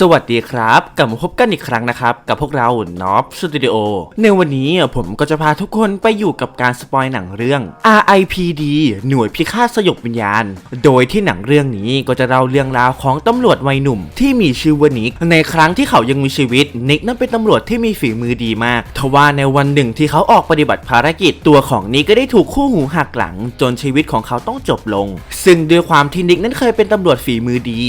สวัสดีครับ กลับมาพบกันอีกครั้งนะครับ กับพวกเราน็อ b สตูดิโอในวันนี้ผมก็จะพาทุกคนไปอยู่กับการสปอยหนังเรื่อง RIPD หน่วยพิฆาตสยบวิญญาณ โดยที่หนังเรื่องนี้ก็จะเล่าเรื่องราวของตำรวจวัยหนุ่ม ที่มีชื่อว่านิก ในครั้งที่เขายังมีชีวิต นิกนั้นเป็นตำรวจที่มีฝีมือดีมากทว่าในวันหนึ่งที่เขาออกปฏิบัติภารกิจตัวของนิกก็ได้ถูกคู่หูหักหลัง จนชีวิตของเขาต้องจบลง ซึ่งด้วยความที่นิกนั้นเคยเป็นตำรวจฝีมือดี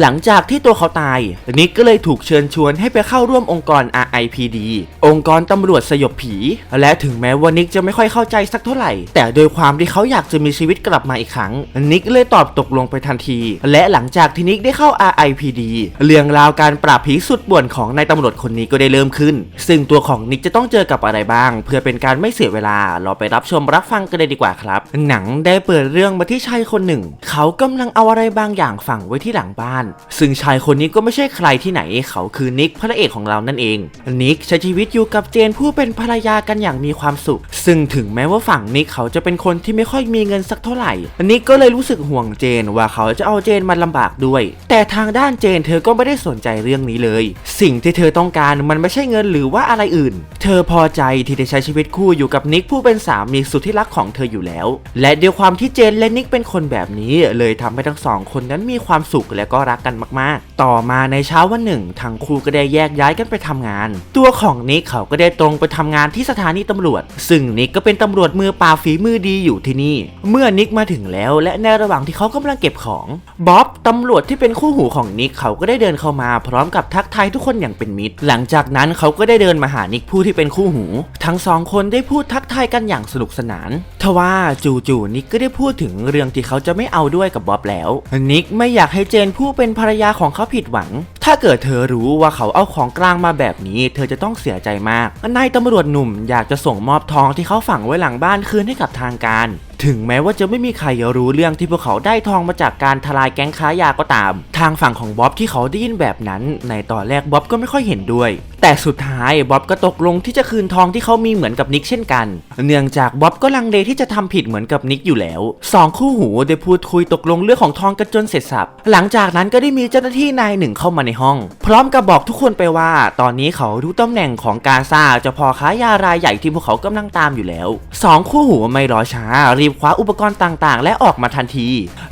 หลังจากที่ตัวเขาตายนิกก็เลยถูกเชิญชวนให้ไปเข้าร่วมองค์กร RIPD องค์กรตำรวจสยบผี และถึงแม้ว่านิกจะไม่ค่อยเข้าใจสักเท่าไหร่ แต่โดยความที่เขาอยากจะมีชีวิตกลับมาอีกครั้ง นิกเลยตอบตกลงไปทันที และหลังจากที่นิกได้เข้า RIPD เรื่องราวการปราบผีสุดป่วนของนายตำรวจคนนี้ก็ได้เริ่มขึ้น ซึ่งตัวของนิกจะต้องเจอกับอะไรบ้าง เพื่อเป็นการไม่เสียเวลา เราไปรับชมรับฟังกันเลยดีกว่าครับ หนังได้เปิดเรื่องมาที่ชายคนหนึ่ง เขากำลังเอาอะไรบางอย่างฝังไว้ที่หลังบ้าน ซึ่งชายคนนี้ก็ไม่ใช่ใครรที่ไหนเขาคือนิกพระเอกของเรานั่นเอง นิกใช้ชีวิตอยู่กับเจนผู้เป็นภรรยากันอย่างมีความสุข ซึ่งถึงแม้ว่าฝั่งนิกเขาจะเป็นคนที่ไม่ค่อยมีเงินสักเท่าไหร่นิกก็เลยรู้สึกห่วงเจนว่าเขาจะเอาเจนมาลำบากด้วย แต่ทางด้านเจนเธอก็ไม่ได้สนใจเรื่องนี้เลย สิ่งที่เธอต้องการมันไม่ใช่เงินหรือว่าอะไรอื่น เธอพอใจที่ได้ใช้ชีวิตคู่อยู่กับนิกผู้เป็นสามีสุดที่รักของเธออยู่แล้ว และด้วยความที่เจนและนิกเป็นคนแบบนี้ เลยทำให้ทั้งสองคนนั้นมีความสุขและก็รักกันมากๆ ต่อมาในช้าวันหนึ่งทั้งคู่ก็ได้แยกย้ายกันไปทำงาน ตัวของนิกเขาก็ได้ตรงไปทำงานที่สถานีตำรวจ ซึ่งนิกก็เป็นตำรวจมือปราฝีมือดีอยู่ที่นี่ เมื่อนิกมาถึงแล้ว และในระหว่างที่เขากำลังเก็บของบ๊อบตำรวจที่เป็นคู่หูของนิกเขาก็ได้เดินเข้ามา พร้อมกับทักทายทุกคนอย่างเป็นมิตร หลังจากนั้นเขาก็ได้เดินมาหานิกผู้ที่เป็นคู่หู ทั้งสองคนได้พูดทักทายกันอย่างสนุกสนานทว่าจู่ๆนิกก็ได้พูดถึงเรื่องที่เขาจะไม่เอาด้วยกับบ๊อบแล้ว นิกไม่อยากให้เจนผู้เป็นภรรยาของเขาผิดหวังถ้าเกิดเธอรู้ว่าเขาเอาของกลางมาแบบนี้ เธอจะต้องเสียใจมากนายตำรวจหนุ่มอยากจะส่งมอบทองที่เขาฝังไว้หลังบ้านคืนให้กับทางการ ถึงแม้ว่าจะไม่มีใครรู้เรื่องที่พวกเขาได้ทองมาจากการทลายแก๊งค้ายาก็ตาม ทางฝั่งของบ๊อบที่เขาได้ยินแบบนั้น ในตอนแรกบ๊อบก็ไม่ค่อยเห็นด้วย แต่สุดท้ายบ๊อบก็ตกลงที่จะคืนทองที่เขามีเหมือนกับนิกเช่นกัน เนื่องจากบ๊อบก็ลังเลที่จะทำผิดเหมือนกับนิกอยู่แล้วสองคู่หูได้พูดคุยตกลงเรื่องของทองกันจนเสร็จสับ หลังจากนั้นก็ได้มีเจ้าหน้าที่นายหนึ่งเข้ามาในห้อง พร้อมกับบอกทุกคนไปว่า ตอนนี้เขารู้ตำแหน่งของกาซาเจะพอค้ายารายใหญ่ที่พวกเขากำลังตามอยู่แล้วสองคู่หูไม่รอช้ารีบคว้าอุปกรณ์ต่างๆ และออกมาทันที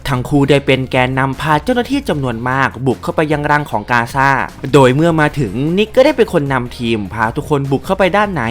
ทั้งคู่ได้เป็นแกนนำพาเจ้าหน้าที่จำนวนมากบุกเข้าไปยังรังของกาซา โดยเมื่อมาถึงนิกก็ได้เป็นคนนำทีมพาทุกคนบุกเข้าไปด้านใน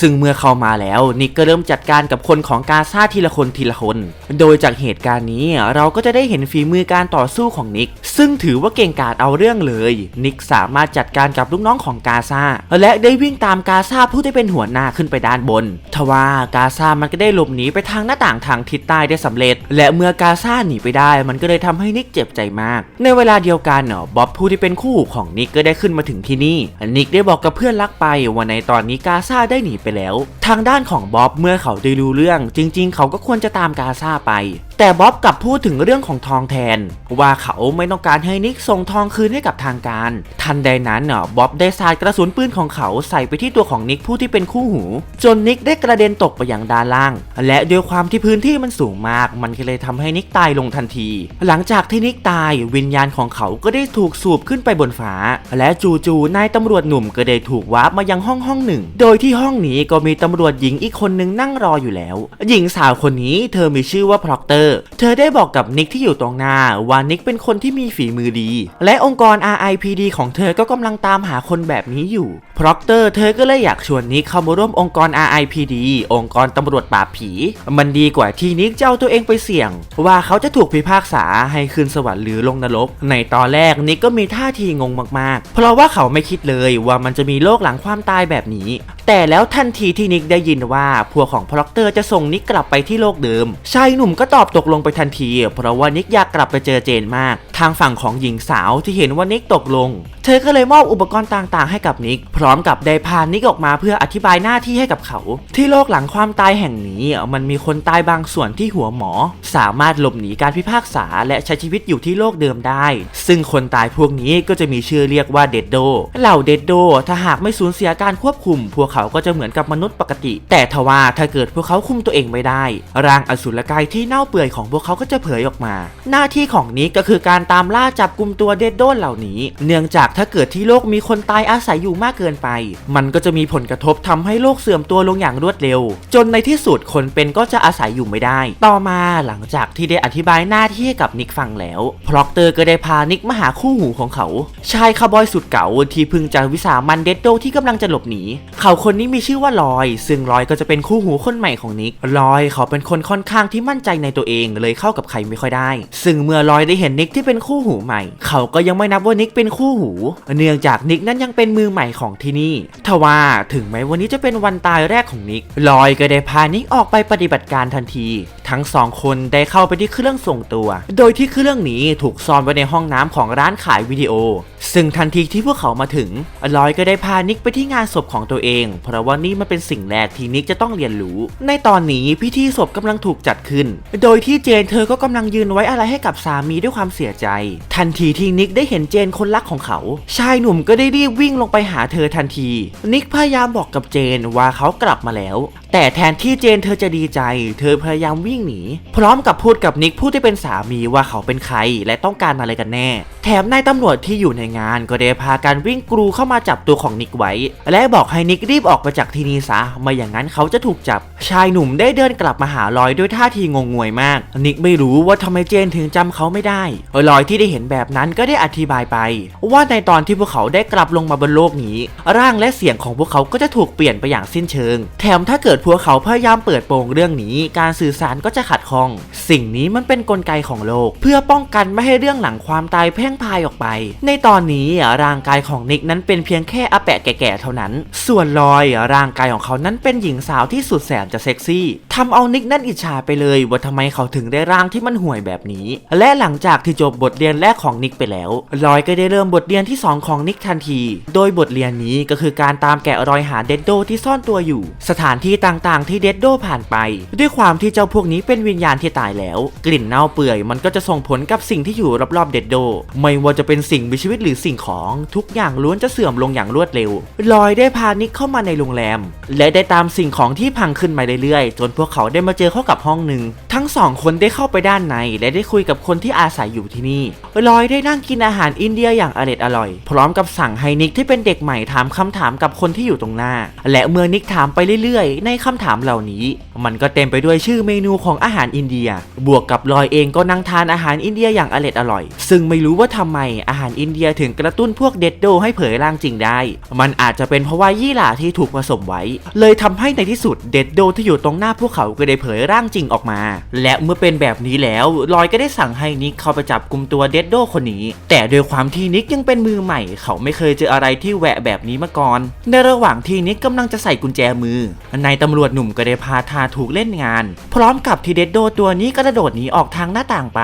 ซึ่งเมื่อเข้ามาแล้วนิกก็เริ่มจัดการกับคนของกาซาทีละคนทีละคน โดยจากเหตุการณ์นี้เราก็จะได้เห็นฝีมือการต่อสู้ของนิก ซึ่งถือว่าเก่งกาจเอาเรื่องเลย นิกสามารถจัดการกับลูกน้องของกาซาและได้วิ่งตามกาซาผู้ที่เป็นหัวหน้าขึ้นไปด้านบน ทว่ากาซามันก็ได้หลบหนีไปทางหน้าต่างทางทิศใต้ได้สำเร็จ และเมื่อกาซาหนีไปได้ มันก็เลยทำให้นิกเจ็บใจมาก ในเวลาเดียวกันเนาะบ๊อบผู้ที่เป็นคู่หูของนิกก็ได้ขึ้นมาถึงที่นี่ นิกได้บอกกับเพื่อนรักไปว่าในตอนนี้กาซาได้หนีไปแล้ว ทางด้านของบ๊อบเมื่อเขาได้รู้เรื่อง จริง ๆ เขาก็ควรจะตามกาซาไปแต่บ๊อบกลับพูดถึงเรื่องของทองแทน ว่าเขาไม่ต้องการให้นิกส่งทองคืนให้กับทางการ ทันใดนั้นเนาะบ๊อบได้สาดกระสุนปืนของเขาใส่ไปที่ตัวของนิกผู้ที่เป็นคู่หู จนนิกได้กระเด็นตกไปอย่างด้านล่าง และด้วยความที่พื้นที่มันสูงมาก มันก็เลยทำให้นิกตายลงทันที หลังจากที่นิกตายวิญญาณของเขาก็ได้ถูกสูบขึ้นไปบนฟ้า และจู่ๆนายตำรวจหนุ่มก็ได้ถูกวาร์ปมายังห้องห้องหนึ่ง โดยที่ห้องนี้ก็มีตำรวจหญิงอีกคนนึงนั่งรออยู่แล้ว หญิงสาวคนนี้เธอมีชื่อว่าพร็อกเตอร์เธอได้บอกกับนิกที่อยู่ตรงหน้าว่านิกเป็นคนที่มีฝีมือดี และองค์กร RIPD ของเธอก็กำลังตามหาคนแบบนี้อยู่พร็อกเตอร์เธอก็เลยอยากชวนนิกเข้ามาร่วมองค์กร RIPD องค์กรตำรวจปราบผี มันดีกว่าที่นิกจะเอาตัวเองไปเสี่ยง ว่าเขาจะถูกพิพากษาให้ขึ้นสวรรค์หรือลงนรก ในตอนแรกนิกก็มีท่าทีงงมากๆ เพราะว่าเขาไม่คิดเลยว่ามันจะมีโลกหลังความตายแบบนี้ แต่แล้วทันทีที่นิกได้ยินว่าพวกของพร็อกเตอร์จะส่งนิกกลับไปที่โลกเดิมชายหนุ่มก็ตอบตกลงไปทันที เพราะว่านิกอยากกลับไปเจอเจนมาก ทางฝั่งของหญิงสาวที่เห็นว่านิกตกลง เธอก็เลยมอบอุปกรณ์ต่างๆ ให้กับนิกพร้อมกับได้พานิกออกมาเพื่ออธิบายหน้าที่ให้กับเขา ที่โลกหลังความตายแห่งนี้มันมีคนตายบางส่วนที่หัวหมอ สามารถหลบหนีการพิพากษาและใช้ชีวิตอยู่ที่โลกเดิมได้ ซึ่งคนตายพวกนี้ก็จะมีชื่อเรียกว่าเดดโดเหล่าเดดโดถ้าหากไม่สูญเสียการควบคุม พวกเขาก็จะเหมือนกับมนุษย์ปกติ แต่ทว่าถ้าเกิดพวกเขาคุมตัวเองไม่ได้ ร่างอสุรกายที่เน่าเปื่อยของพวกเขาก็จะเผยออกมา หน้าที่ของนิกก็คือการตามล่าจับกลุ่มตัวเดดโดเหล่านี้ เนื่องจากถ้าเกิดที่โลกมีคนตายอาศัยอยู่มากเกินไป มันก็จะมีผลกระทบทำให้โลกเสื่อมตัวลงอย่างรวดเร็ว จนในที่สุดคนเป็นก็จะอาศัยอยู่ไม่ได้ ต่อมาหลังจากที่ได้อธิบายหน้าที่ให้กับนิกฟังแล้วพล็อกเตอร์ก็ได้พานิกมาหาคู่หูของเขา ชายคาร์บอยสุดเก๋าที่เพึ่งจะวิสามันเดดโดที่กำลังจะหลบหนี เขาคนนี้มีชื่อว่าลอย ซึ่งลอยก็จะเป็นคู่หูคนใหม่ของนิกลอยเขาเป็นคนค่อนข้างที่มั่นใจในตัวเองเลยเข้ากับใครไม่ค่อยได้ ซึ่งเมื่อลอยได้เห็นนิกที่เป็นคู่หูใหม่ เขาก็ยังไม่นับว่านิกเป็นคู่หู เนื่องจากนิกนั้นยังเป็นมือใหม่ของที่นี่ทว่าถึงแม้วันนี้จะเป็นวันตายแรกของนิกลอยก็ได้พานิกออกไปปฏิบัติการทันทีทั้งสองคนได้เข้าไปที่เครื่องส่งตัว โดยที่เครื่องนี้ถูกซ่อนไว้ในห้องน้ำของร้านขายวิดีโอ ซึ่งทันทีที่พวกเขามาถึงลอยก็ได้พานิกไปที่งานศพของตัวเอง เพราะว่านี่มันเป็นสิ่งแรกที่นิกจะต้องเรียนรู้ ในตอนนี้พิธีศพกำลังถูกจัดขึ้น โดยที่เจนเธอก็กำลังยืนไว้อะไรให้กับสามีด้วยความเสียใจ ทันทีที่นิกได้เห็นเจนคนรักของเขา ชายหนุ่มก็ได้รีบวิ่งลงไปหาเธอทันที นิกพยายามบอกกับเจนว่าเขากลับมาแล้ว แต่แทนที่เจนเธอจะดีใจ เธอพยายามวิ่งหนี พร้อมกับพูดกับนิกผู้ที่เป็นสามีว่าเขาเป็นใครและต้องการอะไรกันแน่ แถมนายตำรวจที่อยู่ในงานก็ได้พาการวิ่งกรูเข้ามาจับตัวของนิกไว้ และบอกให้นิกรีบออกไปจากที่นี่ซะไม่อย่างนั้นเขาจะถูกจับ ชายหนุ่มได้เดินกลับมาหาลอยด้วยท่าทีงงงวยมาก นิกไม่รู้ว่าทำไมเจนถึงจำเขาไม่ได้ลอยที่ได้เห็นแบบนั้นก็ได้อธิบายไป ว่าในตอนที่พวกเขาได้กลับลงมาบนโลกนี้ ร่างและเสียงของพวกเขาก็จะถูกเปลี่ยนไปอย่างสิ้นเชิง แถมถ้าเกิดพวกเขาพยายามเปิดโปงเรื่องนี้ การสื่อสารก็จะขัดข้อง สิ่งนี้มันเป็นนกลไกของโลก เพื่อป้องกันไม่ให้เรื่องหลังความตายแพร่งพายออกไป ในตอนนี้ร่างกายของนิกนั้นเป็นเพียงแค่อาแปะแก่ๆเท่านั้น ส่วนลอยร่างกายของเขานั้นเป็นหญิงสาวที่สุดแสนจะเซ็กซี่ทำเอานิกนั้นอิจฉาไปเลยว่าทำไมเขาถึงได้ร่างที่มันห่วยแบบนี้ และหลังจากที่จบบทเรียนแรกของนิกไปแล้ว ลอยก็ได้เริ่มบทเรียนที่ 2 ของนิกทันที โดยบทเรียนนี้ก็คือการตามแกะรอยหาเดดโดที่ซ่อนตัวอยู่ สถานที่ต่างๆ ที่เดดโดผ่านไป ด้วยความที่เจ้าพวกนี้เป็นวิญญาณที่ตายแล้ว กลิ่นเน่าเปื่อยมันก็จะส่งผลกับสิ่งที่อยู่รอบๆเดดโดไม่ว่าจะเป็นสิ่งมีชีวิตหรือสิ่งของทุกอย่างล้วนจะเสื่อมลงอย่างรวดเร็ว ลอยได้พานิกเข้ามาในโรงแรม และได้ตามสิ่งของที่พังขึ้นมาเรื่อยๆ จนพวกเขาได้มาเจอเข้ากับห้องหนึ่ง ทั้งสองคนได้เข้าไปด้านในและได้คุยกับคนที่อาศัยอยู่ที่นี่ลอยได้นั่งกินอาหารอินเดียอย่างอร่อยอร่อย พร้อมกับสั่งให้นิกที่เป็นเด็กใหม่ถามคำถามกับคนที่อยู่ตรงหน้า และเมื่อนิกถามไปเรื่อยๆ ในคำถามเหล่านี้ มันก็เต็มไปด้วยชื่อเมนูของอาหารอินเดีย บวกกับลอยเองก็นั่งทานอาหารอินเดียอย่างอร่อยอร่อย ซึ่งไม่รู้ว่าทำไมอาหารอินเดียถึงกระตุ้นพวกเดดโดให้เผยร่างจริงได้ มันอาจจะเป็นเพราะว่ายี่หร่าที่ถูกผสมไว้ เลยทำให้ในที่สุดเดดโดที่อยู่ตรงหน้าพวกเขาก็ได้เผยร่างจริงออกมาและเมื่อเป็นแบบนี้แล้วลอยก็ได้สั่งให้นิกเข้าไปจับกลุ่มตัวเดดโดคนนี้ แต่โดยความที่นิกยังเป็นมือใหม่ เขาไม่เคยเจออะไรที่แหวะแบบนี้มาก่อน ในระหว่างที่นิกกำลังจะใส่กุญแจมือนายตำรวจหนุ่มก็ได้พาทาถูกเล่นงาน พร้อมกับที่เดดโดตัวนี้ก็กระโดดหนีออกทางหน้าต่างไป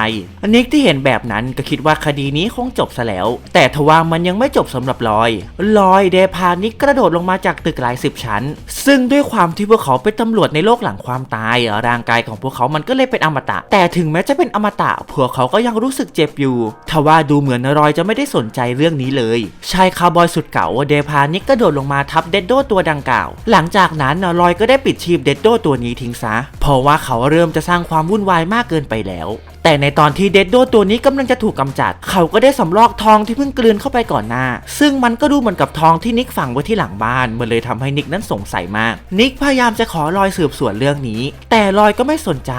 นิกที่เห็นแบบนั้นก็คิดว่าคดีนี้คงจบซะแล้ว แต่ทว่ามันยังไม่จบสำหรับลอย ลอยได้พานิกกระโดดลงมาจากตึกหลายสิบชั้น ซึ่งด้วยความที่พวกเขาเป็นตำรวจในโลกหลังความตายร่างกายของพวกเขามันก็เลยเป็นอมตะ แต่ถึงแม้จะเป็นอมตะผัวเขาก็ยังรู้สึกเจ็บอยู่ทว่าดูเหมือนลอยจะไม่ได้สนใจเรื่องนี้เลย ชายคาร์บอยสุดเก่าเดพานิกกระโดดลงมาทับเดดโดตัวดังกล่าว หลังจากนั้นลอยก็ได้ปิดชีพเดดโดตัวนี้ทิ้งซะ เพราะว่าเขาเริ่มจะสร้างความวุ่นวายมากเกินไปแล้ว แต่ในตอนที่เดดโดตัวนี้กำลังจะถูกกำจัด เขาก็ได้สำรอกทองที่เพิ่งกลืนเข้าไปก่อนหน้า ซึ่งมันก็ดูเหมือนกับทองที่นิกฝังไว้ที่หลังบ้าน มันเลยทำให้นิกนั้นสงสัยมาก นิกพยายามจะขอลอยสืบสวนเรื่องนี้ แต่ลอยก็ไม่สนใจ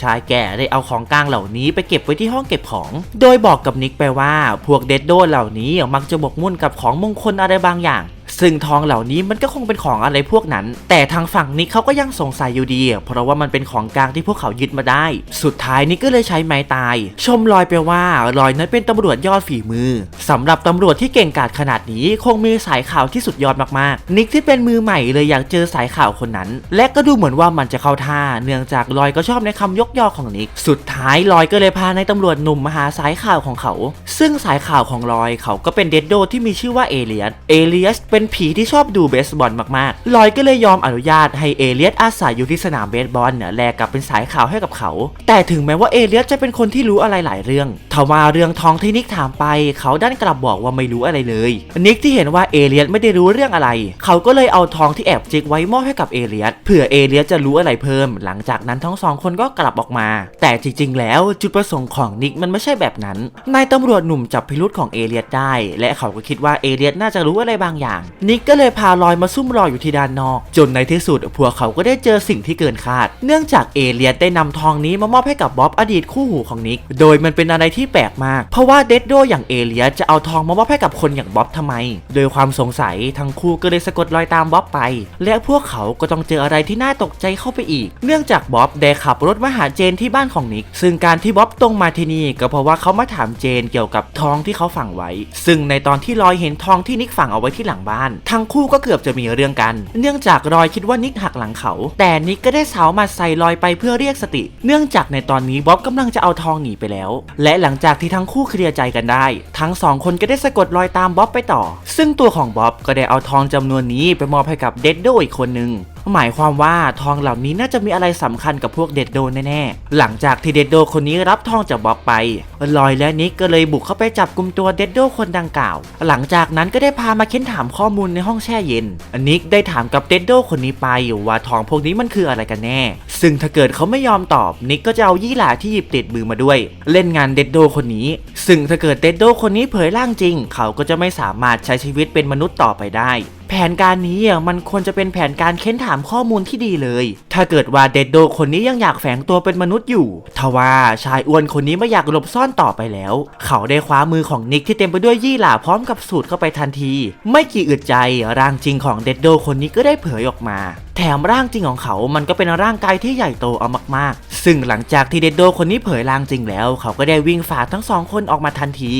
ชายแก่ได้เอาของกลางเหล่านี้ไปเก็บไว้ที่ห้องเก็บของ โดยบอกกับนิกไปว่า พวกเดดโดเหล่านี้มักจะบกมุ่นกับของมงคลอะไรบางอย่าง ซึ่งทองเหล่านี้มันก็คงเป็นของอะไรพวกนั้น แต่ทางฝั่งนิกเขาก็ยังสงสัยอยู่ดี เพราะว่ามันเป็นของกลางที่พวกเขายึดมาได้ สุดท้ายนิกก็เลยใช้ไม้ตาย ชมลอยไปว่าลอยนั้นเป็นตำรวจยอดฝีมือสำหรับตำรวจที่เก่งกาจขนาดนี้คงมีสายข่าวที่สุดยอดมากๆ นิกที่เป็นมือใหม่เลยอยากเจอสายข่าวคนนั้น และก็ดูเหมือนว่ามันจะเข้าท่า เนื่องจากลอยก็ชอบในคำยกย่อของนิก สุดท้ายลอยก็เลยพาในตำรวจหนุ่มมาหาสายข่าวของเขา ซึ่งสายข่าวของลอยเขาก็เป็นเดดโดที่มีชื่อว่าเอเลียส เอเลียสเป็นผีที่ชอบดูเบสบอลมากๆลอยก็เลยยอมอนุญาตให้เอเลียสอาศัยอยู่ที่สนามเบสบอลเนี่ยแลกกับเป็นสายข่าวให้กับเขา แต่ถึงแม้ว่าเอเลียสจะเป็นคนที่รู้อะไรหลายเรื่อง ทว่าเรื่องทองที่นิกถามไป เขาด้านกลับบอกว่าไม่รู้อะไรเลย นิกที่เห็นว่าเอเลียสไม่ได้รู้เรื่องอะไร เขาก็เลยเอาทองที่แอบจิกไว้มอบให้กับเอเลียสเผื่อเอเลียสจะรู้อะไรเพิ่ม หลังจากนั้นทั้งสองคนก็กลับออกมา แต่จริงๆ แล้วจุดประสงค์ของนิกมันไม่ใช่แบบนั้นนายตำรวจหนุ่มจับพิรุธของเอเลียสได้ และเขาก็คิดว่าเอเลียสน่าจะรู้อะไรบางอย่าง นิกก็เลยพาลอยมาซุ่มรออยู่ที่ด้านนอก จนในที่สุดพวกเขาก็ได้เจอสิ่งที่เกินคาด เนื่องจากเอเลียสได้นำทองนี้มามอบให้กับบ๊อบอดีตคู่หูของนิก โดยมันเป็นอะไรที่แปลกมาก เพราะว่าเดดโดอย่างเอเลียจะเอาทองมามอบให้กับคนอย่างบ๊อบทำไม โดยความสงสัยทั้งคู่ก็เลยสะกดรอยตามบ๊อบไป และพวกเขาก็ต้องเจออะไรที่น่าตกใจเข้าไปอีก เนื่องจากบ๊อบได้ขับรถมาหาเจนที่บ้านของนิก ซึ่งการที่บ๊อบตรงมาที่นี่ก็เพราะว่าเขามาถามเจนเกี่ยวกับทองที่เขาฝังไว้ ซึ่งในตอนที่ลอยเห็นทองที่นิกฝังเอาไว้ที่หลังบ้าน ทั้งคู่ก็เกือบจะมีเรื่องกัน เนื่องจากรอยคิดว่านิกหักหลังเขา แต่นิกก็ได้สาวมาใส่ลอยไปเพื่อเรียกสติ เนื่องจากในตอนนี้บ๊อบกำลังจะเอาทองหนีไปแล้ว และหลังจากที่ทั้งคู่เคลียร์ใจกันได้ ทั้งสองคนก็ได้สะกดรอยตามบ๊อบไปต่อ ซึ่งตัวของบ๊อบก็ได้เอาทองจำนวนนี้ไปมอบให้กับเดดโดอีกคนหนึ่ง หมายความว่าทองเหล่านี้น่าจะมีอะไรสำคัญกับพวกเดดโดแน่ๆ หลังจากที่เดดโดคนนี้รับทองจากบ๊อบไป ลอยและนิกก็เลยบุกเข้าไปจับกลุ่มตัวเดดโดคนดังกล่าว หลังจากนั้นก็ได้พามาเค้นถามข้อมูลในห้องแช่เย็น นิกได้ถามกับเดดโดคนนี้ไปว่าทองพวกนี้มันคืออะไรกันแน่ ซึ่งถ้าเกิดเขาไม่ยอมตอบ นิกก็จะเอายี่หร่าที่หยิบติดมือมาด้วย เล่นงานเดดโดคนนี้ ซึ่งถ้าเกิดเดดโดคนนี้เผยร่างจริง เขาก็จะไม่สามารถใช้ชีวิตเป็นมนุษย์ต่อไปได้ แผนการนี้อะมันควรจะเป็นแผนการเค้นถามข้อมูลที่ดีเลย ถ้าเกิดว่าเดดโดคนนี้ยังอยากแฝงตัวเป็นมนุษย์อยู่ ทว่าชายอ้วนคนนี้ไม่อยากหลบซ่อนต่อไปแล้ว เขาได้คว้ามือของนิกที่เต็มไปด้วยยี่หล่าพร้อมกับสูดเข้าไปทันที ไม่กี่อึดใจร่างจริงของเดดโดคนนี้ก็ได้เผยออกมา แถมร่างจริงของเขา มันก็เป็นร่างกายที่ใหญ่โตเอามากๆ ซึ่งหลังจากที่เดดโดคนนี้เผยร่างจริงแล้ว เขาก็ได้วิ่งฝ่าทั้งสองคนออกมาทันที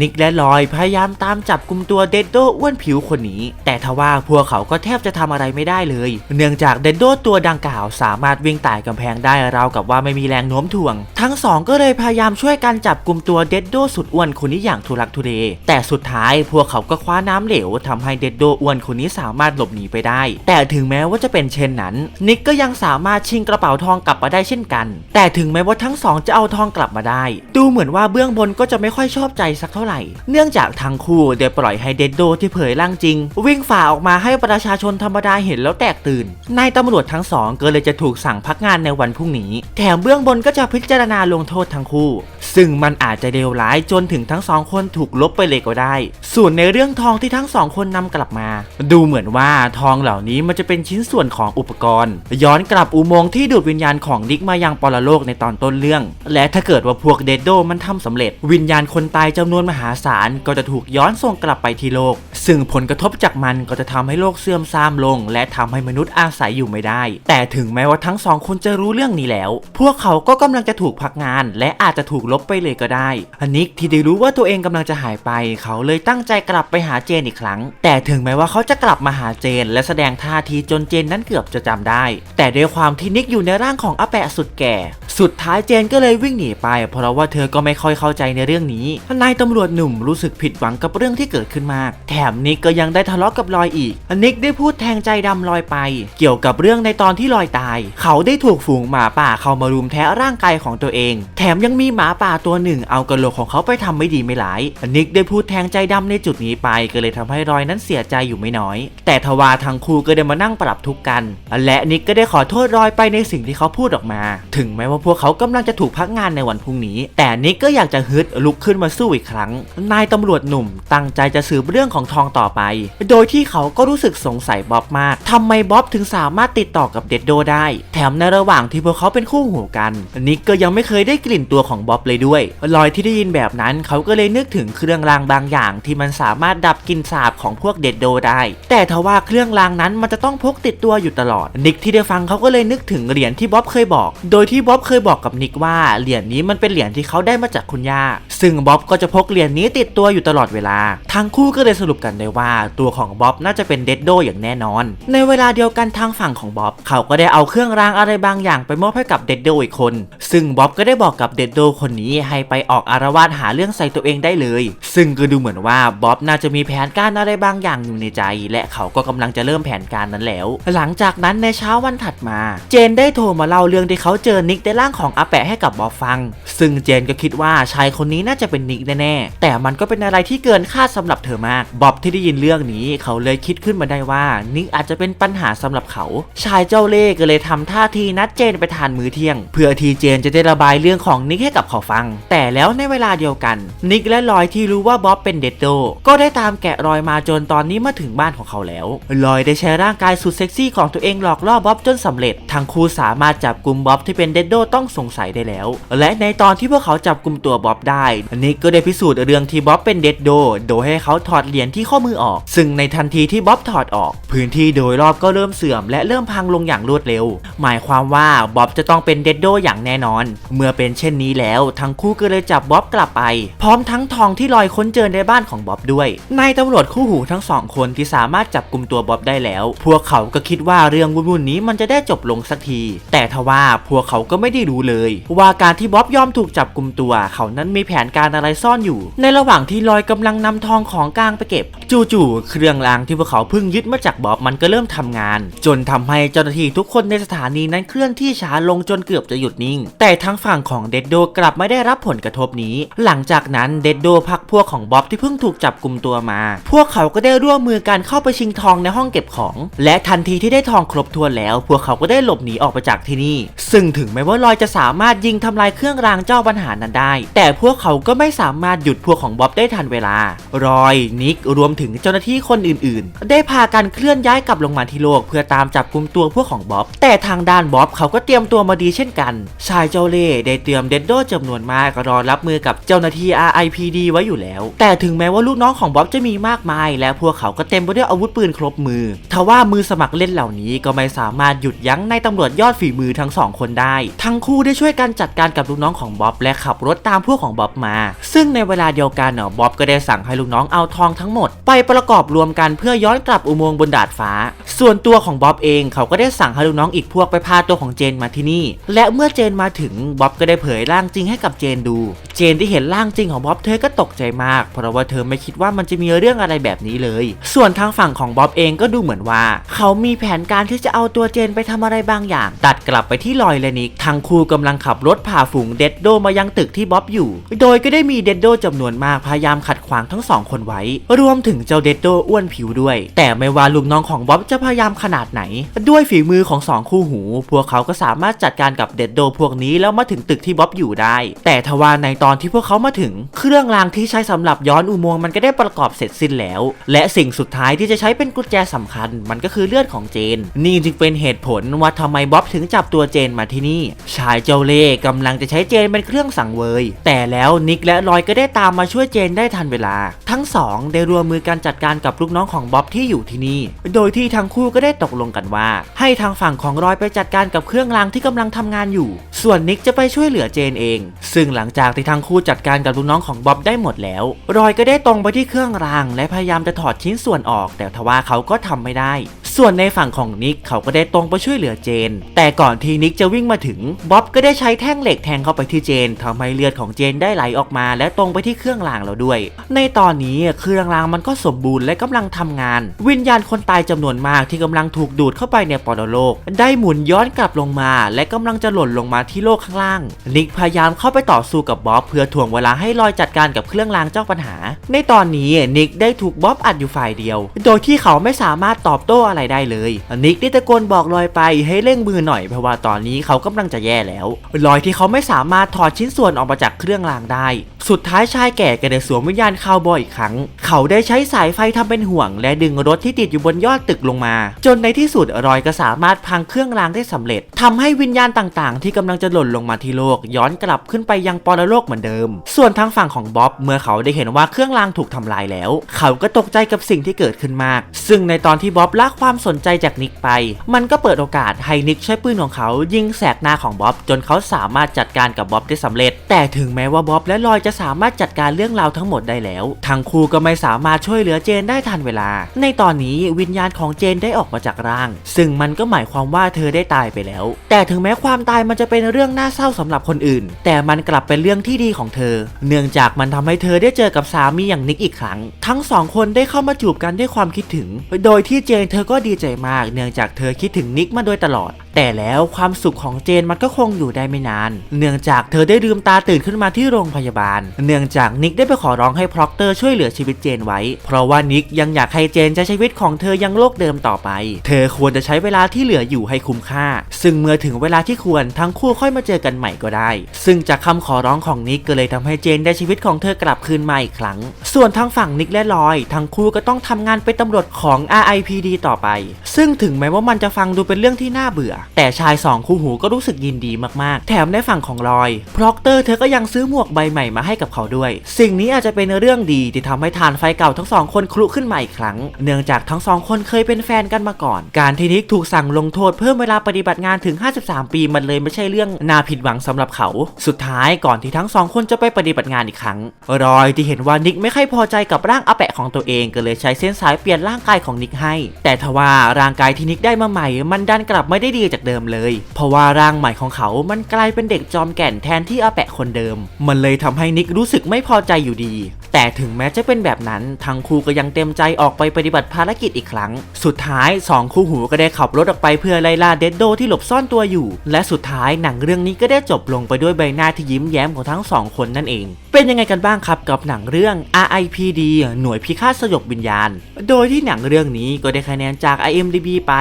นิกและลอยพยายามตามจับกลุ่มตัวเดดโดอ้วนผิวคนนี้ แต่ทว่าพวกเขาก็แทบจะทำอะไรไม่ได้เลย เนื่องจากเดดโดตัวดังกล่าวสามารถวิ่งไต่กำแพงได้ราวกับว่าไม่มีแรงโน้มถ่วง ทั้งสองก็เลยพยายามช่วยกันจับกลุ่มตัวเดดโดสุดอ้วนคนนี้อย่างทุลักทุเล แต่สุดท้ายพวกเขาก็คว้าน้ำเหลวทำให้เดดโดอ้วนคนนี้สามารถหลบหนีไปได้ แต่ถึงแม้ว่าจะเป็นเช่นนั้น นิกก็ยังสามารถชิงกระเป๋าทองกลับมาได้เช่นกัน แต่ถึงแม้ว่าทั้งสองจะเอาทองกลับมาได้ ดูเหมือนว่าเบื้องบนก็จะไม่ค่อยชอบใจสักเท่าไหร่ เนื่องจากทั้งคู่ได้ปล่อยให้เดดโดที่เผยร่างจริง วิ่งฝ่าออกมาให้ประชาชนธรรมดาเห็นแล้วแตกตื่น นายตำรวจทั้งสองก็เลยจะถูกสั่งพักงานในวันพรุ่งนี้ แถมเบื้องบนก็จะพิจารณาลงโทษทั้งคู่ ซึ่งมันอาจจะเลวร้ายจนถึงทั้งสองคนถูกลบไปเลยก็ได้ ส่วนในเรื่องทองที่ทั้งสองคนนำกลับมา ดูเหมือนว่าทองเหล่านี้มันจะเป็นชิ้นส่วนของอุปกรณ์ ย้อนกลับอุโมงค์ที่ดูดวิญญาณของดิกมายังปรโลกในตอนต้นเรื่อง และถ้าเกิดว่าพวกเดดโดมันทำสำเร็จ วิญญาณคนตายจำนวนมหาศาลก็จะถูกย้อนส่งกลับไปที่โลก ซึ่งผลกระทบจากมันก็จะทำให้โลกเสื่อมทรามลง และทำให้มนุษย์อาศัยอยู่ไม่ได้ แต่ถึงแม้ว่าทั้งสองคนจะรู้เรื่องนี้แล้ว พวกเขาก็กำลังจะถูกพักงาน และอาจจะถูกลบไปเลยก็ได้อันนิกที่ได้รู้ว่าตัวเองกำลังจะหายไป เขาเลยตั้งใจกลับไปหาเจนอีกครั้ง แต่ถึงแม้ว่าเขาจะกลับมาหาเจน และแสดงท่าทีจนเจนนั้นเกือบจะจำได้ แต่ด้วยความที่นิกอยู่ในร่างของอาแปะสุดแก่ สุดท้ายเจนก็เลยวิ่งหนีไป เพราะว่าเธอก็ไม่ค่อยเข้าใจในเรื่องนี้นายตำรวจหนุ่มรู้สึกผิดหวังกับเรื่องที่เกิดขึ้นมาก แถมนิกก็ยังได้ทะเลาะกับลอยอีก นิกได้พูดแทงใจดำลอยไป เกี่ยวกับเรื่องในตอนที่ลอยตาย เขาได้ถูกฝูงหมาป่าเข้ามารุมแทะร่างกายของตัวเอง แถมยังมีหมาป่าตัวหนึ่งเอากระโหลกของเขาไปทำไม่ดีไม่ร้าย นิกได้พูดแทงใจดำในจุดนี้ไป ก็เลยทำให้รอยนั้นเสียใจอยู่ไม่น้อย แต่ทว่าทั้งคู่ก็ได้มานั่งปรับทุกข์กัน และนิกก็ได้ขอโทษรอยไปในสิ่งที่เขาพูดออกมา ถึงแม้ว่าพวกเขากำลังจะถูกพักงานในวันพรุ่งนี้ แต่นิกก็อยากจะฮึดลุกขึ้นมาสู้อีกครั้ง นายตำรวจหนุ่มตั้งใจจะสืบเรื่องของทองต่อไป โดยที่เขาก็รู้สึกสงสัยบ๊อบมากทำไมบ๊อบถึงสามารถติดต่อกับเดดโดได้ แถมในระหว่างที่พวกเขาเป็นคู่หูกัน นิกก็ยังไม่เคยได้กลิ่นตัวของบ๊อบเลยด้วยลอยที่ได้ยินแบบนั้นเขาก็เลยนึกถึงเครื่องรางบางอย่าง ที่มันสามารถดับกลิ่นสาบของพวกเดดโดได้ แต่ทว่าเครื่องรางนั้นมันจะต้องพกติดตัวอยู่ตลอด นิกที่ได้ฟังเขาก็เลยนึกถึงเหรียญที่บ๊อบเคยบอก โดยที่บ๊อบเคยบอกกับนิกว่าเหรียญนี้มันเป็นเหรียญที่เขาได้มาจากคุณย่า ซึ่งบ๊อบก็จะพกเหรียญนี้ติดตัวอยู่ตลอดเวลา ทั้งคู่ก็เลยสรุปกันได้ว่าตัวของบ๊อบน่าจะเป็นเดดโดอย่างแน่นอน ในเวลาเดียวกันทางฝั่งของบ๊อบเขาก็ได้เอาเครื่องรางอะไรบางอย่างไปมอบให้กับเดดโดอีกคน ซึ่งบ๊อบก็ได้บอกกับเดดโดคนนี้ให้ไปออกอารวาสหาเรื่องใส่ตัวเองได้เลย ซึ่งก็ดูเหมือนว่าบ๊อบน่าจะมีแผนการอะไรบางอย่างอยู่ในใจ และเขาก็กำลังจะเริ่มแผนการนั้นแล้ว หลังจากนั้นในเช้าวันถัดมา เจนได้โทรมาเล่าเรื่องที่เขาเจอนิกในร่างของอาแปะให้กับบ๊อบฟัง ซึ่งเจนก็คิดว่าชายคนนี้น่าจะเป็นนิกแน่ๆแต่มันก็เป็นอะไรที่เกินคาดสำหรับเธอมากบ๊อบที่ได้ยินเรื่องนี้เขาเลยคิดขึ้นมาได้ว่านิกอาจจะเป็นปัญหาสำหรับเขา ชายเจ้าเล่ห์ก็เลยทำท่าทีนัดเจนไปทานมื้อเที่ยง เพื่อที่เจนจะได้ระบายเรื่องของนิกให้กับเขาฟัง แต่แล้วในเวลาเดียวกัน นิกและลอยที่รู้ว่าบ๊อบเป็นเดดโดก็ได้ตามแกะรอยมาจนตอนนี้มาถึงบ้านของเขาแล้ว ลอยได้ใช้ร่างกายสุดเซ็กซี่ของตัวเองหลอกล่อบ๊อบจนสำเร็จ ทั้งคู่สามารถจับกลุ่มบ๊อบที่เป็นเดดโดต้องสงสัยได้แล้ว และในตอนที่พวกเขาจับกลุ่มตัวบ๊อบได้นิกก็ได้พิสูจน์เรื่องที่บ๊อบเป็นเดดโดโดยให้เขาถอดเหรียญที่ข้อมือออก ซึ่งในทันทีที่บ๊อบถอดออก พื้นที่โดยรอบก็เริ่มเสื่อม และเริ่มพังลงอย่างรวดเร็ว หมายความว่าบ๊อบจะต้องเป็นเดดโดอย่างแน่นอน เมื่อเป็นเช่นนี้แล้ว ทั้งคู่ก็เลยจับบ๊อบกลับไป พร้อมทั้งทองที่ลอยค้นเจอในบ้านของบ๊อบด้วยนายตำรวจคู่หูทั้งสองคนที่สามารถจับกลุ่มตัวบ๊อบได้แล้ว พวกเขาก็คิดว่าเรื่องวุ่นๆนี้มันจะได้จบลงสักที แต่ทว่าพวกเขาก็ไม่ได้รู้เลย ว่าการที่บ๊อบยอมถูกจับกลุ่มตัว เขานั้นมีแผนการอะไรซ่อนอยู่ ในระหว่างที่ลอยกำลังนำทองของกลางไปเก็บจู่ๆ เครื่องรางที่พวกเขาเพิ่งยึดมาจากบอบมันก็เริ่มทำงาน จนทำให้เจ้าหน้าที่ทุกคนในสถานีนั้นเคลื่อนที่ช้าลงจนเกือบจะหยุดนิ่ง แต่ทางฝั่งของเดดโดกลับไม่ได้รับผลกระทบนี้ หลังจากนั้นเดดโดพักพวกของบอบที่เพิ่งถูกจับกลุ่มตัวมา พวกเขาก็ได้ร่วมมือกันเข้าไปชิงทองในห้องเก็บของ และทันทีที่ได้ทองครบถ้วนแล้ว พวกเขาก็ได้หลบหนีออกไปจากที่นี่ ซึ่งถึงแม้ว่าลอยจะสามารถยิงทำลายเครื่องรางเจ้าปัญหานั้นได้ แต่พวกเขาก็ไม่สามารถหยุดพวกของบอบได้ทันเวลา รอยนิกรวมถึงเจ้าหน้าที่คนอื่นๆ ได้พากันเคลื่อนย้ายกลับลงมาที่โลก เพื่อตามจับกลุ่มตัวพวกของบ๊อบ แต่ทางด้านบ๊อบเขาก็เตรียมตัวมาดีเช่นกัน ชายเจ้าเล่ห์ได้เตรียมเดดโดจำนวนมากรอรับมือกับเจ้าหน้าที่ RIPD ไว้อยู่แล้ว แต่ถึงแม้ว่าลูกน้องของบ๊อบจะมีมากมาย และพวกเขาก็เต็มไปด้วยอาวุธปืนครบมือทว่ามือสมัครเล่นเหล่านี้ก็ไม่สามารถหยุดยั้งนายตำรวจยอดฝีมือทั้งสองคนได้ ทั้งคู่ได้ช่วยกันจัดการกับลูกน้องของบ๊อบและขับรถตามพวกของบ๊อบมา ซึ่งในเวลาเดียวกันเนาะบ๊อบก็ได้สั่งให้ลูกน้องเอาทองทั้งหมดไปประกอบรวมกันเพื่อย้อนกลับอุโมงค์บนดาดฟ้า ส่วนตัวของบ๊อบเองเขาก็ได้สั่งให้ลูกน้องอีกพวกไปพาตัวของเจนมาที่นี่ และเมื่อเจนมาถึงบ๊อบก็ได้เผยร่างจริงให้กับเจนดู เจนที่เห็นร่างจริงของบ๊อบเธอก็ตกใจมาก เพราะว่าเธอไม่คิดว่ามันจะมีเรื่องอะไรแบบนี้เลย ส่วนทางฝั่งของบ๊อบเองก็ดูเหมือนว่า เขามีแผนการที่จะเอาตัวเจนไปทำอะไรบางอย่าง ตัดกลับไปที่ลอยและนิกทั้งคู่กำลังขับรถผ่าฝูงเดดโดมายังตึกที่บ๊อบอยู่ โดยก็ได้มีเดดโดจำนวนมากพยายามขัดขวางทั้งสองคนไว้ รวมถึงเจ้าเดดโดอ้วนผิวด้วย แต่ไม่ว่าลูกน้องของบ๊อบจะพยายามขนาดไหน ด้วยฝีมือของสองคู่หู พวกเขาก็สามารถจัดการกับเดดโดพวกนี้แล้วมาถึงตึกที่บ๊อบอยู่ได้ แต่ทว่าในตอนที่พวกเขามาถึง เครื่องรางที่ใช้สำหรับย้อนอุโมงค์มันก็ได้ประกอบเสร็จสิ้นแล้ว และสิ่งสุดท้ายที่จะใช้เป็นกุญแจสำคัญ มันก็คือเลือดของเจน นี่จึงเป็นเหตุผลว่าทำไมบ๊อบถึงจับตัวเจนมาที่นี่ ชายเจ้าเล่ห์กำลังจะใช้เจนเป็นเครื่องสังเวย แต่แล้วนิกและลอยก็ได้ตามมาช่วยเจนได้ทันเวลา ทั้งสองได้รวมมือือกันจัดการกับลูกน้องของบ๊อบที่อยู่ที่นี่ โดยที่ทั้งคู่ก็ได้ตกลงกันว่า ให้ทางฝั่งของรอยไปจัดการกับเครื่องรางที่กำลังทำงานอยู่ ส่วนนิกจะไปช่วยเหลือเจนเอง ซึ่งหลังจากที่ทั้งคู่จัดการกับลูกน้องของบ๊อบได้หมดแล้ว รอยก็ได้ตรงไปที่เครื่องราง และพยายามจะถอดชิ้นส่วนออก แต่ทว่าเขาก็ทำไม่ได้ ส่วนในฝั่งของนิกเขาก็ได้ตรงไปช่วยเหลือเจน แต่ก่อนที่นิกจะวิ่งมาถึงบ๊อบก็ได้ใช้แท่งเหล็กแทงเข้าไปที่เจนทำให้เลือดของเจนได้ไหลออกมา และตรงไปที่เครื่องรางแล้วด้วย ในตอนนี้เครื่องรางมันก็สมบูรณ์และกำลังทำงาน วิญญาณคนตายจำนวนมากที่กำลังถูกดูดเข้าไปในปรโลก ได้หมุนย้อนกลับลงมา และกำลังจะหล่นลงมาที่โลกข้างล่าง นิกพยายามเข้าไปต่อสู้กับบ๊อบเพื่อถ่วงเวลาให้ลอยจัดการกับเครื่องรางเจ้าปัญหา ในตอนนี้นิกได้ถูกบ๊อบอัดอยู่ฝ่ายเดียว โดยที่เขาไม่สามารถตอบโต้อะไรได้เลย นิกได้ตะโกนบอกลอยไปให้เร่งมือหน่อยเพราะว่าตอนนี้เขากำลังจะแย่แล้วลอยที่เขาไม่สามารถถอดชิ้นส่วนออกมาจากเครื่องรางได้ สุดท้ายชายแก่ก็ได้สวมวิญญาณคาวบอยอีกครั้ง เขาได้ใช้ช้สายไฟทำเป็นห่วง และดึงรถที่ติดอยู่บนยอดตึกลงมา จนในที่สุดรอยก็สามารถพังเครื่องรางได้สำเร็จทำให้วิญญาณต่างๆ ที่กำลังจะหล่นลงมาที่โลก ย้อนกลับขึ้นไปยังปรโลกเหมือนเดิม ส่วนทางฝั่งของบ๊อบเมื่อเขาได้เห็นว่าเครื่องรางถูกทำลายแล้ว เขาก็ตกใจกับสิ่งที่เกิดขึ้นมาก ซึ่งในตอนที่บ๊อบละความความสนใจจากนิกไป มันก็เปิดโอกาสให้นิกใช้ปืนของเขายิงแสกหน้าของบ๊อบจนเขาสามารถจัดการกับบ๊อบได้สำเร็จ แต่ถึงแม้ว่าบ๊อบและลอยจะสามารถจัดการเรื่องราวทั้งหมดได้แล้ว ทั้งคู่ก็ไม่สามารถช่วยเหลือเจนได้ทันเวลา ในตอนนี้วิญญาณของเจนได้ออกมาจากร่าง ซึ่งมันก็หมายความว่าเธอได้ตายไปแล้ว แต่ถึงแม้ความตายมันจะเป็นเรื่องน่าเศร้าสำหรับคนอื่น แต่มันกลับเป็นเรื่องที่ดีของเธอ เนื่องจากมันทำให้เธอได้เจอกับสามีอย่างนิกอีกครั้ง ทั้งสองคนได้เข้ามาจูบกันด้วยความคิดถึง โดยที่เจนเธอก็ดีใจมาก เนื่องจากเธอคิดถึงนิกมาโดยตลอด แต่แล้วความสุขของเจนมันก็คงอยู่ได้ไม่นาน เนื่องจากเธอได้ลืมตาตื่นขึ้นมาที่โรงพยาบาล เนื่องจากนิกได้ไปขอร้องให้พร็อกเตอร์ช่วยเหลือชีวิตเจนไว้ เพราะว่านิกยังอยากให้เจนใช้ชีวิตของเธอยังโลกเดิมต่อไป เธอควรจะใช้เวลาที่เหลืออยู่ให้คุ้มค่า ซึ่งเมื่อถึงเวลาที่ควรทั้งคู่ค่อยมาเจอกันใหม่ก็ได้ ซึ่งจากคำขอร้องของนิกก็เลยทำให้เจนได้ชีวิตของเธอกลับคืนมาอีกครั้ง ส่วนทางฝั่งนิกและลอย ทั้งคู่ก็ต้องทำงานเป็นตำรวจของ RIPD ต่อไป ซึ่งถึงแม้ว่ามันจะฟังดูเป็นเรื่องที่น่าเบื่อแต่ชายสองคู่หูก็รู้สึกยินดีมากๆ แถมในฝั่งของลอย พร็อกเตอร์เธอก็ยังซื้อหมวกใบใหม่มาให้กับเขาด้วย สิ่งนี้อาจจะเป็นเรื่องดีที่ทำให้ทานไฟเก่าทั้งสองคนคลุขึ้นมาอีกครั้ง เนื่องจากทั้งสองคนเคยเป็นแฟนกันมาก่อน การที่นิกถูกสั่งลงโทษเพิ่มเวลาปฏิบัติงานถึง 53 ปีมันเลยไม่ใช่เรื่องน่าผิดหวังสำหรับเขา สุดท้ายก่อนที่ทั้งสองคนจะไปปฏิบัติงานอีกครั้ง รอยที่เห็นว่านิกไม่ค่อยพอใจกับร่างอาแปะของตัวเองก็เลยใช้เส้นสายเปลี่ยนร่างกายของนิกให้ แต่ทว่าร่างกายที่นิกได้มาใหม่ มันดันกลับไม่ได้ดีจากเดิมเลย เพราะว่าร่างใหม่ของเขามันกลายเป็นเด็กจอมแก่นแทนที่อาแปะคนเดิม มันเลยทำให้นิกรู้สึกไม่พอใจอยู่ดี แต่ถึงแม้จะเป็นแบบนั้นทั้งคู่ก็ยังเต็มใจออกไปปฏิบัติภารกิจอีกครั้ง สุดท้ายสองคู่หูก็ได้ขับรถออกไปเพื่อไล่ล่าเดดโดที่หลบซ่อนตัวอยู่ และสุดท้ายหนังเรื่องนี้ก็ได้จบลงไปด้วยใบหน้าที่ยิ้มแย้มของทั้งสองคนนั่นเอง เป็นยังไงกันบ้างครับกับหนังเรื่อง RIPD หน่วยพิฆาตสยบวิญญาณ โดยที่หนังเรื่องนี้ก็ได้คะแนนจาก IMDb ไป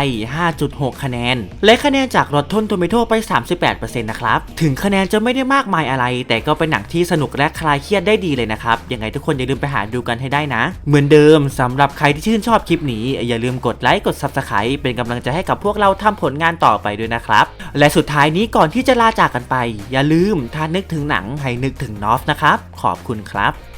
5.6 คะแนน และคะแนนจาก Rotten Tomato ไป 38%นะครับ ถึงคะแนนจะไม่ได้มากมายอะไร แต่ก็เป็นหนังที่สนุกและคลายเครียดได้ดีเลยนะครับ ยังไงทุกคนอย่าลืมไปหาดูกันให้ได้นะ เหมือนเดิมสำหรับใครที่ชื่นชอบคลิปนี้ อย่าลืมกดไลค์กด Subscribe เป็นกำลังใจให้กับพวกเราทำผลงานต่อไปด้วยนะครับ และสุดท้ายนี้ก่อนที่จะลาจากกันไป อย่าลืมถ้านึกถึงหนังให้นึกถึงนอฟนะครับขอบคุณครับ